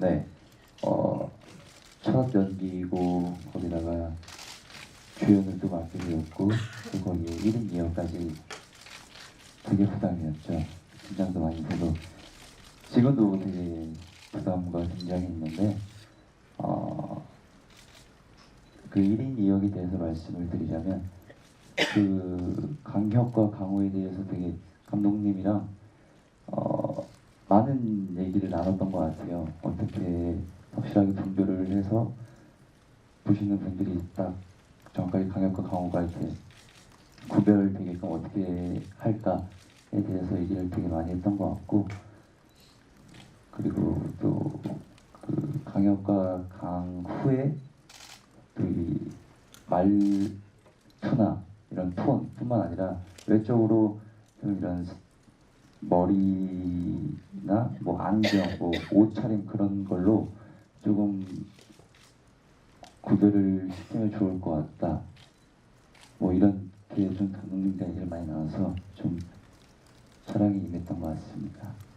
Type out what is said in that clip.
네. 어, 첫 연기고 거기다가 주연을 또 맡게 되었고 또 거기에 1인 2역까지 되게 부담이었죠. 긴장도 많이 되고 지금도 되게 부담과 긴장이 있는데 어, 그 1인 2역에 대해서 말씀을 드리자면 그 강혁과 강호에 대해서 되게 감독님이랑 어, 많은 얘기를 나눴던 것 같아요. 어떻게 확실하게 분별을 해서 보시는 분들이 딱 정확하게 강혁과 강호가 이렇게 구별되게끔 어떻게 할까에 대해서 얘기를 되게 많이 했던 것 같고 그리고 또 그 강혁과 강 후에 또 이 말투나 이런 톤뿐만 아니라 외적으로 좀 이런 머리 나 뭐 안경, 뭐 옷차림 그런 걸로 조금 구별을 시키면 좋을 것 같다. 뭐 이런 게좀 감독님과 얘기를 많이 나와서 좀 사랑이 임했던 것 같습니다. 네.